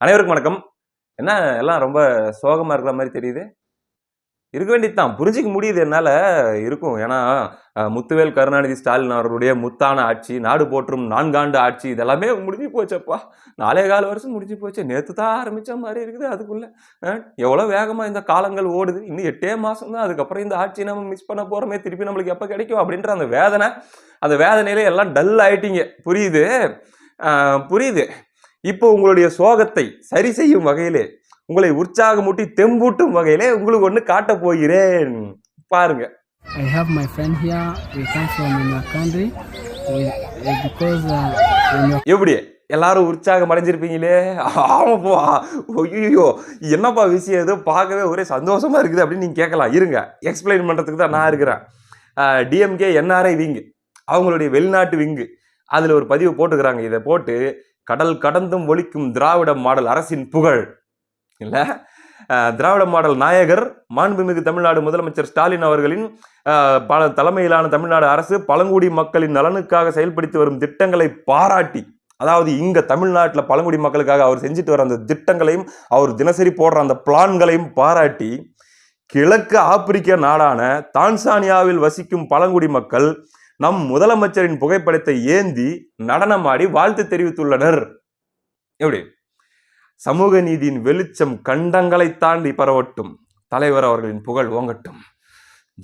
அனைவருக்கும் வணக்கம். என்ன எல்லாம் ரொம்ப சோகமாக இருக்கிற மாதிரி தெரியுது? இருக்க வேண்டியதுதான். புரிஞ்சிக்க முடியுது என்னால். இருக்கும். ஏன்னா முத்துவேல் கருணாநிதி ஸ்டாலின் அவர்களுடைய முத்தான ஆட்சி நாடு போற்றும் நான்காண்டு ஆட்சி இதெல்லாமே முடிஞ்சு போச்சப்பா. நாலே கால வருஷம் முடிஞ்சு போச்சு. நேற்று தான் ஆரம்பித்த மாதிரி இருக்குது. அதுக்குள்ளே எவ்வளோ வேகமாக இந்த காலங்கள் ஓடுது. இன்னும் எட்டே மாதம் தான். அதுக்கப்புறம் இந்த ஆட்சி நம்ம மிஸ் பண்ண போகிறோமே திருப்பி நம்மளுக்கு எப்போ கிடைக்கும் அப்படின்ற அந்த வேதனை அந்த வேதனையில எல்லாம் டல் ஆயிட்டீங்க. புரியுது? புரியுது. இப்போ உங்களுடைய சோகத்தை சரி செய்யும் வகையிலே உங்களை உற்சாகமூட்டி தெம்பூட்டும் வகையிலே உங்களுக்கு ஒன்று காட்டப் போகிறேன். பாருங்க. I have my friend here. We come from in your country. We, uh, because uh, when you're எப்படி? எல்லாரும் உற்சாகம் அடைஞ்சிருப்பீங்களே? ஆமாப்பா. ஐயோ என்னப்பா விஷயம் இது பார்க்கவே ஒரே சந்தோஷமா இருக்குது அப்படின்னு நீங்க கேட்கலாம். இருங்க. எக்ஸ்பிளைன் பண்றதுக்கு தான் நான் இருக்கிறேன். டிஎம்கே என்ஆர்ஐ விங்கு அவங்களுடைய வெளிநாட்டு விங்கு அதுல ஒரு பதிவு போட்டுக்கிறாங்க. இதை போட்டு கடல் கடந்தும் ஒலிக்கும் திராவிட மாடல் அரசின் புகழ். இல்ல? திராவிட மாடல் நாயகர் மாண்புமிகு தமிழ்நாடு முதலமைச்சர் ஸ்டாலின் அவர்களின் பல தலைமையிலான தமிழ்நாடு அரசு பழங்குடி மக்களின் நலனுக்காக செயல்படுத்தி வரும் திட்டங்களை பாராட்டி அதாவது இங்க தமிழ்நாட்டில் பழங்குடி மக்களுக்காக அவர் செஞ்சுட்டு வர அந்த திட்டங்களையும் அவர் தினசரி போடுற அந்த பிளான்களையும் பாராட்டி கிழக்கு ஆப்பிரிக்க நாடான தான்சானியாவில் வசிக்கும் பழங்குடி மக்கள் நம் முதலமைச்சரின் புகைப்படத்தை ஏந்தி நடனமாடி வாழ்த்து தெரிவித்துள்ளனர். எப்படி? சமூக நீதியின் வெளிச்சம் கண்டங்களை தாண்டி பரவட்டும். தலைவர் அவர்களின் புகழ் ஓங்கட்டும்.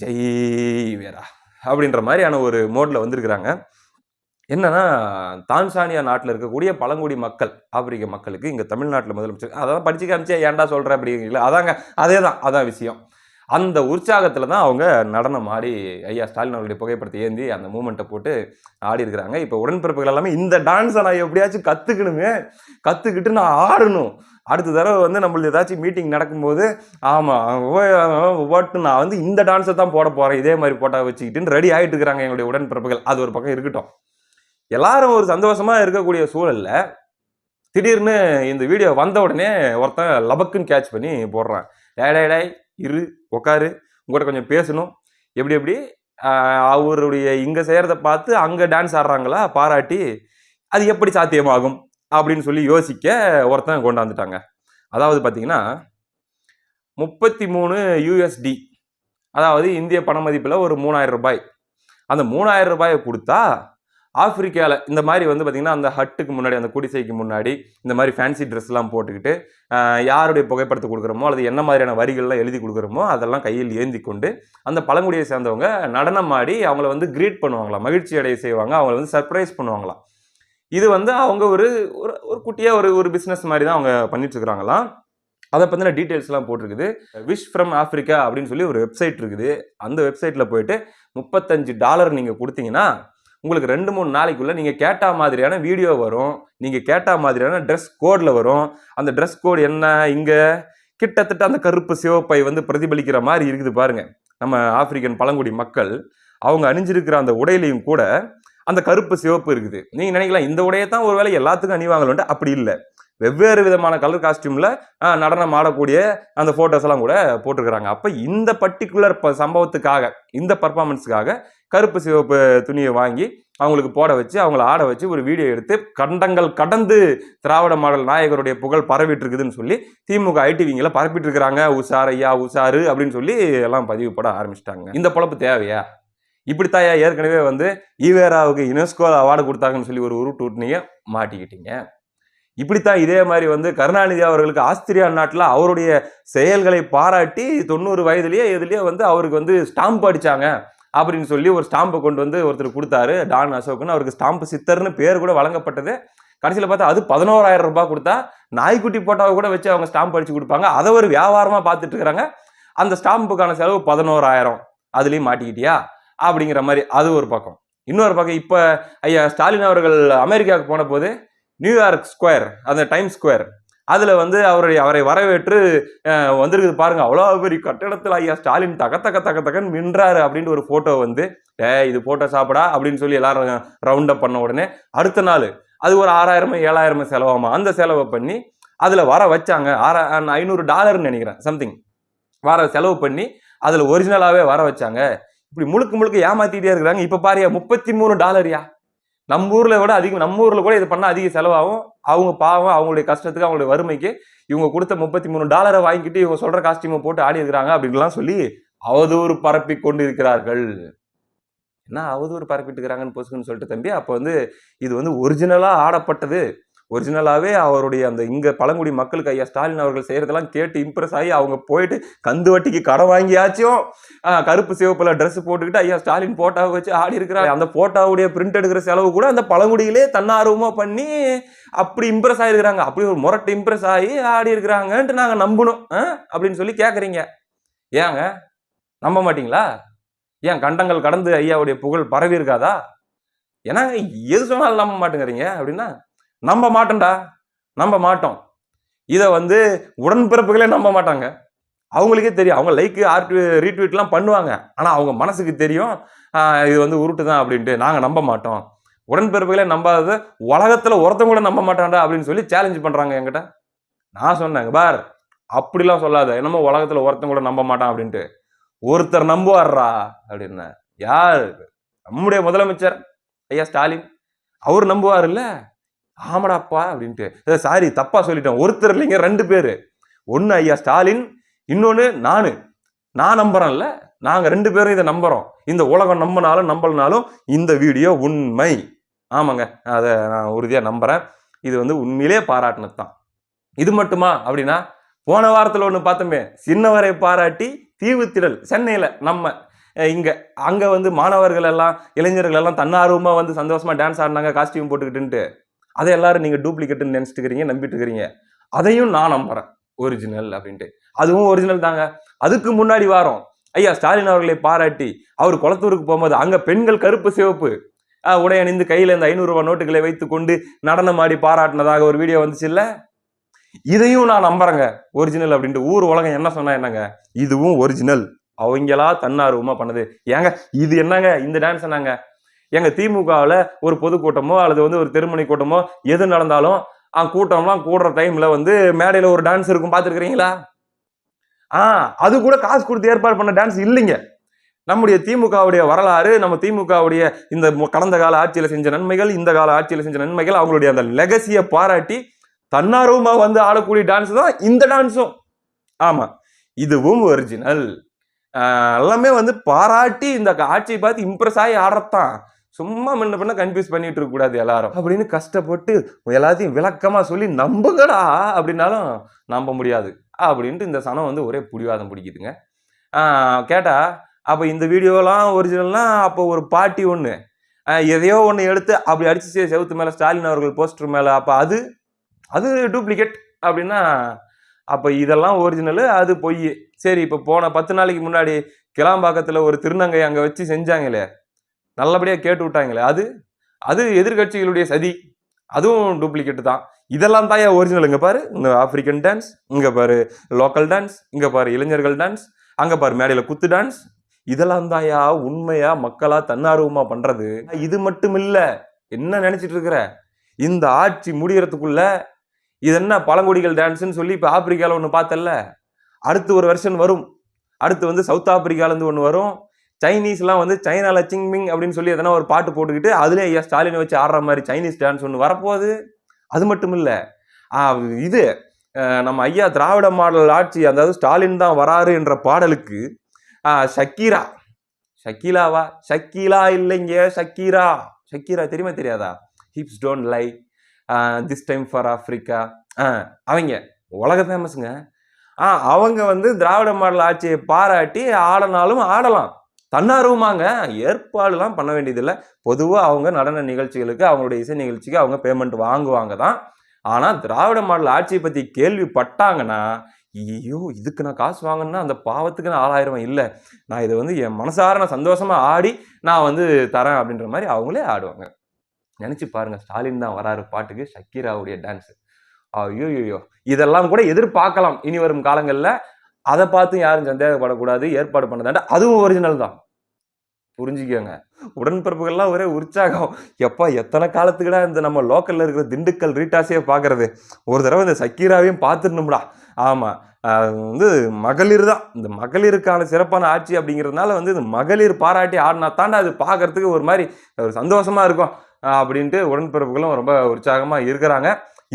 ஜெய் வீரா அப்படின்ற மாதிரியான ஒரு மோட்ல வந்திருக்கிறாங்க. என்னன்னா தான்சானியா நாட்டில் இருக்கக்கூடிய பழங்குடி மக்கள் ஆப்பிரிக்க மக்களுக்கு இங்கே தமிழ்நாட்டில் முதலமைச்சர் அதான் படிச்சு காமிச்சே ஏன்டா சொல்கிறேன் அப்படிங்கிறீங்களா? அதாங்க அதே தான் அதான் விஷயம். அந்த உற்சாகத்தில் தான் அவங்க நடனம் ஆடி ஐயா ஸ்டாலின் அவருடைய புகைப்படத்தை ஏந்தி அந்த மூமெண்ட்டை போட்டு ஆடி இருக்கிறாங்க. இப்போ உடன்பிறப்புகள் எல்லாமே இந்த டான்ஸை நான் எப்படியாச்சும் கற்றுக்கணுங்க கற்றுக்கிட்டு நான் ஆடணும். அடுத்த தடவை வந்து நம்மளுக்கு ஏதாச்சும் மீட்டிங் நடக்கும்போது ஆமாம் ஓட்டு நான் வந்து இந்த டான்ஸை தான் போட போகிறேன் இதே மாதிரி போட்டா வச்சுக்கிட்டுன்னு ரெடி ஆகிட்டு இருக்கிறாங்க எங்களுடைய உடன்பிறப்புகள். அது ஒரு பக்கம் இருக்கட்டும். எல்லாரும் ஒரு சந்தோஷமா இருக்கக்கூடிய சூழல்ல திடீர்னு இந்த வீடியோ வந்த உடனே ஒருத்தன் லபக்குன்னு கேட்ச் பண்ணி போடுறான். டே டே டேய் இரு உக்காரு. உங்கள்கிட்ட கொஞ்சம் பேசணும். எப்படி எப்படி? அவருடைய இங்கே செய்கிறத பார்த்து அங்கே டான்ஸ் ஆடுறாங்களா? பாராட்டி அது எப்படி சாத்தியமாகும்? அப்படின்னு சொல்லி யோசிக்க ஒருத்தன் கொண்டாந்துட்டாங்க. அதாவது பார்த்தீங்கன்னா முப்பத்தி மூணு யூஎஸ்டி அதாவது இந்திய பண மதிப்பில் ஒரு மூணாயிரம் ரூபாய். அந்த மூணாயிரம் ரூபாயை கொடுத்தா ஆஃப்ரிக்காவில் இந்த மாதிரி வந்து பார்த்திங்கன்னா அந்த ஹட்டுக்கு முன்னாடி அந்த குடிசைக்கு முன்னாடி இந்த மாதிரி ஃபேன்சி ட்ரெஸ்லாம் போட்டுக்கிட்டு யாருடைய புகைப்படத்தை கொடுக்குறோமோ அல்லது என்ன மாதிரியான வரிகள்லாம் எழுதி கொடுக்குறோமோ அதெல்லாம் கையில் ஏந்தி கொண்டு அந்த பழங்குடியை சேர்ந்தவங்க நடனம் ஆடி அவங்கள வந்து கிரீட் பண்ணுவாங்களாம் மகிழ்ச்சி அடைய செய்வாங்க அவங்கள வந்து சர்ப்ரைஸ் பண்ணுவாங்களாம். இது வந்து அவங்க ஒரு ஒரு ஒரு குட்டியாக ஒரு ஒரு பிஸ்னஸ் மாதிரி தான் அவங்க பண்ணிட்டுருக்குறாங்களாம். அதை பற்றின டீட்டெயில்ஸ்லாம் போட்டிருக்குது. விஷ் ஃப்ரம் ஆஃப்ரிக்கா அப்படின்னு சொல்லி ஒரு வெப்சைட் இருக்குது. அந்த வெப்சைட்டில் போயிட்டு முப்பத்தஞ்சு டாலர் நீங்கள் கொடுத்தீங்கன்னா உங்களுக்கு ரெண்டு மூணு நாளைக்குள்ளே நீங்கள் கேட்ட மாதிரியான வீடியோ வரும். நீங்கள் கேட்ட மாதிரியான ட்ரெஸ் கோடில் வரும். அந்த ட்ரெஸ் கோடு என்ன இங்கே? கிட்டத்தட்ட அந்த கருப்பு சிவப்பை வந்து பிரதிபலிக்கிற மாதிரி இருக்குது பாருங்கள் நம்ம ஆப்பிரிக்கன் பழங்குடி மக்கள் அவங்க அணிஞ்சிருக்கிற அந்த உடையிலையும் கூட அந்த கருப்பு சிவப்பு இருக்குது. நீங்கள் நினைக்கலாம் இந்த உடையை தான் ஒரு வேலை எல்லாத்துக்கும் அணிவாங்களோன்ட்டு அப்படி இல்லை. வெவ்வேறு விதமான கலர் காஸ்டியூமில் நடனம் ஆடக்கூடிய அந்த ஃபோட்டோஸ்லாம் எல்லாம் கூட போட்டிருக்கிறாங்க. அப்போ இந்த பர்டிகுலர் சம்பவத்துக்காக இந்த பர்ஃபார்மன்ஸுக்காக கருப்பு சிவப்பு துணியை வாங்கி அவங்களுக்கு போட வச்சு அவங்கள ஆட வச்சு ஒரு வீடியோ எடுத்து கண்டங்கள் கடந்து திராவிட மாடல் நாயகருடைய புகழ் பரவிட்டு இருக்குதுன்னு சொல்லி திமுக ஐடிவிங்கில் பரப்பிட்டு இருக்கிறாங்க உஷார் ஐயா உஷாரு அப்படின்னு சொல்லி எல்லாம் பதிவு போட ஆரம்பிச்சிட்டாங்க. இந்த பொழப்பு தேவையா? இப்படித்தாயா? ஏற்கனவே வந்து ஈவேராவுக்கு யுனெஸ்கோ அவார்டு கொடுத்தாங்கன்னு சொல்லி ஒரு உருட்டு விட்டுனீங்க மாட்டிக்கிட்டீங்க. இப்படித்தான் இதே மாதிரி வந்து கருணாநிதி அவர்களுக்கு ஆஸ்திரியா நாட்டில் அவருடைய செயல்களை பாராட்டி தொண்ணூறு வயதுலேயே எதுலேயே வந்து அவருக்கு வந்து ஸ்டாம்ப் அடித்தாங்க அப்படின்னு சொல்லி ஒரு ஸ்டாம்பை கொண்டு வந்து ஒருத்தர் கொடுத்தாரு. டான் அசோக்னு. அவருக்கு ஸ்டாம்ப் சித்தர்னு பேர் கூட வழங்கப்பட்டது. கடைசியில் பார்த்தா அது பதினோராயிரம் ரூபாய் கொடுத்தா நாய்க்குட்டி போட்டாவை கூட வச்சு அவங்க ஸ்டாம்ப் அடிச்சு கொடுப்பாங்க. அதை ஒரு வியாபாரமாக பார்த்துட்டு இருக்கிறாங்க. அந்த ஸ்டாம்புக்கான செலவு பதினோராயிரம். அதுலேயும் மாட்டிக்கிட்டியா? அப்படிங்கிற மாதிரி அது ஒரு பக்கம். இன்னொரு பக்கம் இப்போ ஐயா ஸ்டாலின் அவர்கள் அமெரிக்காவுக்கு போன போது நியூயார்க் ஸ்கொயர் அந்த டைம் ஸ்கொயர் அதில் வந்து அவருடைய அவரை வரவேற்று வந்திருக்குது பாருங்க. அவ்வளோ பெரிய கட்டடத்தில் ஐயா ஸ்டாலின் தக தக்க தக்க தக்கன்னு மின்றாரு அப்படின்ட்டு ஒரு ஃபோட்டோ வந்து ஏ இது ஃபோட்டோ சாப்பிடா அப்படின்னு சொல்லி எல்லாரும் ரவுண்ட் அப் பண்ண உடனே அடுத்த நாள் அது ஒரு ஆறாயிரமோ ஏழாயிரமோ செலவாமா அந்த செலவை பண்ணி அதில் வர வச்சாங்க. ஆறா ஐநூறு டாலர்னு நினைக்கிறேன் சம்திங் வர செலவு பண்ணி அதில் ஒரிஜினலாகவே வர வச்சாங்க. இப்படி முழுக்க முழுக்க ஏமாத்திட்டே இருக்கிறாங்க. இப்போ பாரியா முப்பத்தி மூணு டாலர்யா நம்ம ஊரில் விட அதிகம் நம்ம ஊரில் கூட இது பண்ணால் அதிக செலவாகும். அவங்க பாவம் அவங்களுடைய கஷ்டத்துக்கு அவங்களுடைய வறுமைக்கு இவங்க கொடுத்த முப்பத்தி மூணு டாலரை வாங்கிட்டு இவங்க சொல்கிற காஸ்டியூமை போட்டு ஆடி இருக்கிறாங்க அப்படின்லாம் சொல்லி அவதூறு பரப்பி கொண்டு இருக்கிறார்கள் என்ன அவதூறு பரப்பிட்டு இருக்கிறாங்கன்னு பொசுக்குன்னு சொல்லிட்டு தம்பி அப்போ வந்து இது வந்து ஒரிஜினலாக ஆடப்பட்டது. ஒரிஜினலாகவே அவருடைய அந்த இங்கே பழங்குடி மக்களுக்கு ஐயா ஸ்டாலின் அவர்கள் செய்கிறதெல்லாம் கேட்டு இம்ப்ரெஸ் ஆகி அவங்க போயிட்டு கந்து வட்டிக்கு கடன் வாங்கியாச்சும் கருப்பு சிவப்பில் ட்ரெஸ் போட்டுக்கிட்டு ஐயா ஸ்டாலின் போட்டோவை வச்சு ஆடி இருக்கிறாங்க அந்த போட்டோவுடைய பிரிண்ட் எடுக்கிற செலவு கூட அந்த பழங்குடியிலே தன்னார்வமாக பண்ணி அப்படி இம்ப்ரெஸ் ஆகிருக்கிறாங்க அப்படி ஒரு முரட்டு இம்ப்ரெஸ் ஆகி ஆடி இருக்கிறாங்கன்ட்டு நாங்கள் நம்பணும். அப்படின்னு சொல்லி கேட்குறீங்க ஏங்க நம்ப மாட்டிங்களா? ஏன் கண்டங்கள் கடந்து ஐயாவுடைய புகழ் பரவி இருக்காதா? ஏன்னா எது சொன்னாலும் நம்ப மாட்டேங்கிறீங்க அப்படின்னா நம்ப மாட்டோம்டா. நம்ப மாட்டோம். இதை வந்து உடன்பிறப்புகளே நம்ப மாட்டாங்க. அவங்களுக்கே தெரியும். அவங்க லைக்கு ஆர்ட் ரீட்வீட்லாம் பண்ணுவாங்க. ஆனால் அவங்க மனசுக்கு தெரியும் இது வந்து உருட்டு தான் அப்படின்ட்டு. நாங்கள் நம்ப மாட்டோம். உடன்பிறப்புகளே நம்பாதது உலகத்தில் ஒருத்தவங்க கூட நம்ப மாட்டான்டா அப்படின்னு சொல்லி சேலஞ்ச் பண்ணுறாங்க என்கிட்ட. நான் சொன்னேங்க பார் அப்படிலாம் சொல்லாத. என்னமோ உலகத்தில் ஒருத்தன் கூட நம்ப மாட்டான் அப்படின்ட்டு. ஒருத்தர் நம்புவார்ரா அப்படின்னா யார்? நம்முடைய முதலமைச்சர் ஐயா ஸ்டாலின். அவர் நம்புவார் இல்லை ஆமாடாப்பா அப்படின்ட்டு. சாரி தப்பா சொல்லிட்டேன். ஒருத்தர் இல்லைங்க ரெண்டு பேர். ஒன்று ஐயா ஸ்டாலின் இன்னொன்று நான். நான் நம்புறேன்ல. நாங்கள் ரெண்டு பேரும் இதை நம்புகிறோம் இந்த உலகம் நம்பினாலும் நம்பலனாலும் இந்த வீடியோ உண்மை. ஆமாங்க அதை நான் உறுதியாக நம்புகிறேன் இது வந்து உண்மையிலே பாராட்டினது தான் இது மட்டுமா அப்படின்னா போன வாரத்தில் ஒன்று பார்த்தோமே சின்னவரை பாராட்டி தீவுத்திடல் சென்னையில் நம்ம இங்கே அங்கே வந்து மாணவர்கள் எல்லாம் இளைஞர்கள் எல்லாம் தன்னார்வமாக வந்து சந்தோஷமாக டான்ஸ் ஆடினாங்க காஸ்டியூம் போட்டுக்கிட்டுன்ட்டு. அதை எல்லாரும் நீங்கள் டூப்ளிகேட்னு நினச்சிட்டு இருக்கிறீங்க நம்பிட்டு இருக்கிறீங்க அதையும் நான் நம்புகிறேன் ஒரிஜினல் அப்படின்ட்டு. அதுவும் ஒரிஜினல் தாங்க. அதுக்கு முன்னாடி வாரம் ஐயா ஸ்டாலின் அவர்களை பாராட்டி அவர் குளத்தூருக்கு போகும்போது அங்கே பெண்கள் கருப்பு சிவப்பு ஆஹ், உடை அணிந்து கையில் இந்த ஐநூறுரூவா நோட்டுகளை வைத்து கொண்டு நடனமாடி பாராட்டினதாக ஒரு வீடியோ வந்துச்சு இல்லை? இதையும் நான் நம்புறேங்க. ஒரிஜினல் அப்படின்ட்டு. ஊர் உலகம் என்ன சொன்னா என்னங்க? இதுவும் ஒரிஜினல் அவங்களா தன்னார்வமா பண்ணது. ஏங்க இது என்னங்க? இந்த டான்ஸ் என்னங்க? எங்க திமுகவில் ஒரு பொதுக்கூட்டமோ அல்லது வந்து ஒரு தெருமணி கூட்டமோ எது நடந்தாலும் கூட்டம்லாம் கூடுற டைம்ல வந்து மேடையில ஒரு டான்ஸ் இருக்கும். பார்த்துருக்கிறீங்களா? ஆ அது கூட காசு கொடுத்து ஏற்பாடு பண்ண டான்ஸ் இல்லைங்க. நம்முடைய திமுகவுடைய வரலாறு நம்ம திமுகவுடைய இந்த கடந்த கால ஆட்சியில் செஞ்ச நன்மைகள் இந்த கால ஆட்சியில் செஞ்ச நன்மைகள் அவங்களுடைய அந்த லெகசியை பாராட்டி தன்னார்வமாக வந்து ஆடக்கூடிய டான்ஸ் தான் இந்த டான்ஸும் ஆமாம் இதுவும் ஒரிஜினல் எல்லாமே வந்து பாராட்டி இந்த ஆட்சியை பார்த்து இம்ப்ரெஸ் ஆகி ஆடுறதான் சும்மா முன்ன பண்ண கன்ஃபியூஸ் பண்ணிட்டு இருக்க கூடாது எல்லாரும். அப்படின்னு கஷ்டப்பட்டு எல்லாத்தையும் விளக்கமா சொல்லி நம்புங்கடா அப்படின்னாலும் நம்ப முடியாது. அப்படின்ட்டு இந்த சனம் வந்து ஒரே புடிவாதம் பிடிக்குதுங்க. கேட்டா அப்போ இந்த வீடியோலாம் ஒரிஜினல்னா அப்போ ஒரு பாட்டி ஒன்று எதையோ ஒன்று எடுத்து அப்படி அடிச்சு செ- செவுத்து மேலே ஸ்டாலின் அவர்கள் போஸ்டர் மேலே அப்போ அது அது டூப்ளிகேட் அப்படின்னா அப்போ இதெல்லாம் ஒரிஜினலு அது பொய் சரி இப்போ போன பத்து நாளைக்கு முன்னாடி கிளாம்பாக்கத்தில் ஒரு திருநங்கை அங்கே வச்சு செஞ்சாங்களே நல்லபடியாக கேட்டு விட்டாங்களே அது அது எதிர்கட்சிகளுடைய சதி. அதுவும் டூப்ளிகேட் தான். இதெல்லாம் தான் ஒரிஜினல் இங்கே பாரு இந்த ஆப்பிரிக்கன் டான்ஸ் இங்கே பாரு லோக்கல் டான்ஸ் இங்கே பாரு இளைஞர்கள் டான்ஸ் அங்கே பாரு மேடையில் குத்து டான்ஸ் இதெல்லாம் தாயா உண்மையா மக்களா தன்னார்வமா பண்றது. இது மட்டும் இல்ல என்ன நினைச்சிட்டு இருக்கிற? இந்த ஆட்சி முடியறதுக்குள்ள இது என்ன பழங்குடிகள் டான்ஸுன்னு சொல்லி இப்போ ஆப்பிரிக்காவில் ஒன்று பார்த்தல்ல? அடுத்து ஒரு வருஷன் வரும். அடுத்து வந்து சவுத் ஆப்பிரிக்காலேருந்து ஒன்று வரும். சைனீஸ்லாம் வந்து சைனால சிங்மிங் அப்படின்னு சொல்லி எதனா ஒரு பாட்டு போட்டுக்கிட்டு அதுலேயே ஐயா ஸ்டாலினை வச்சு ஆடுற மாதிரி சைனீஸ் டான்ஸ் ஒன்று வரப்போகுது அது மட்டும் இல்லை இது நம்ம ஐயா திராவிட மாடல் ஆட்சி அதாவது ஸ்டாலின் தான் வராரு என்ற பாடலுக்கு ஷக்கீரா ஷக்கீலாவா? ஷக்கீலா இல்லைங்க ஷக்கீரா. ஷக்கீரா தெரியுமா தெரியாதா? Hips don't lie. This time for Africa. அவங்க உலக ஃபேமஸுங்க ஆ அவங்க வந்து திராவிட மாடல் ஆட்சியை பாராட்டி ஆடினாலும் ஆடலாம். தன்னார்வமாங்க. ஏற்பாடுலாம் பண்ண வேண்டியதில்லை. பொதுவாக அவங்க நடன நிகழ்ச்சிகளுக்கு அவங்களுடைய இசை நிகழ்ச்சிக்கு அவங்க பேமெண்ட் வாங்குவாங்க தான். ஆனால் திராவிட மாடல் ஆட்சியை பற்றி கேள்விப்பட்டாங்கன்னா ஐயோ இதுக்கு நான் காசு வாங்கணும்னா அந்த பாவத்துக்கு நான் ஆளாயிரம் இல்லை நான் இதை வந்து என் மனசார நான் சந்தோஷமாக ஆடி நான் வந்து தரேன் அப்படின்ற மாதிரி அவங்களே ஆடுவாங்க. நினச்சி பாருங்கள் ஸ்டாலின் தான் வராரு பாட்டுக்கு ஷக்கீராவுடைய டான்ஸு ஐயோ ஐயோ இதெல்லாம் கூட எதிர்பார்க்கலாம். இனி வரும் காலங்களில் அதை பார்த்து யாரும் சந்தேகப்படக்கூடாது. ஏற்பாடு பண்ணதாண்ட அதுவும் ஒரிஜினல் தான். புரிஞ்சுக்கோங்க. உடன்பிறப்புகள்லாம் ஒரே உற்சாகம். எப்பா எத்தனை காலத்துக்குடா இந்த நம்ம லோக்கலில் இருக்கிற திண்டுக்கல் ரீட்டாஸே பார்க்கறது ஒரு தடவை இந்த சக்கீராவையும் பார்த்துடணும்டா. ஆமாம் அது வந்து மகளிர் தான். இந்த மகளிருக்கான சிறப்பான ஆட்சி அப்படிங்கிறதுனால வந்து இந்த மகளிர் பாராட்டி ஆடினா தாண்டா அது பார்க்கறதுக்கு ஒரு மாதிரி ஒரு சந்தோஷமாக இருக்கும் அப்படின்ட்டு உடன்பிறப்புகளும் ரொம்ப உற்சாகமாக இருக்கிறாங்க.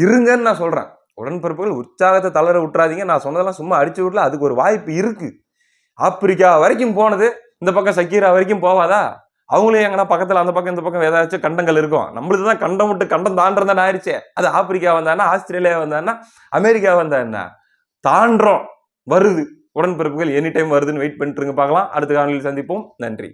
இருங்கன்னு நான் சொல்கிறேன் உடன்பிறப்புகள் உற்சாகத்தை தளர விட்டுறாதீங்க. நான் சொன்னதெல்லாம் சும்மா அடிச்சு விடல. அதுக்கு ஒரு வாய்ப்பு இருக்குது ஆப்பிரிக்கா வரைக்கும் போனது. இந்த பக்கம் சக்கீரா வரைக்கும் போவாதா? அவங்களும் எங்கன்னா பக்கத்தில் அந்த பக்கம் இந்த பக்கம் ஏதாச்சும் கண்டங்கள் இருக்கும். நம்மளுக்கு தான் கண்டம் விட்டு கண்டம் தாண்டதான் ஆயிடுச்சு. அது ஆப்பிரிக்கா வந்தான்னா ஆஸ்திரேலியா வந்தான்னா அமெரிக்கா வந்தானா தாண்டோம் வருது. உடன்பிறப்புகள் எனி டைம் வருதுன்னு வெயிட் பண்ணிட்டுருங்க பார்க்கலாம். அடுத்த காலையில் சந்திப்போம். நன்றி.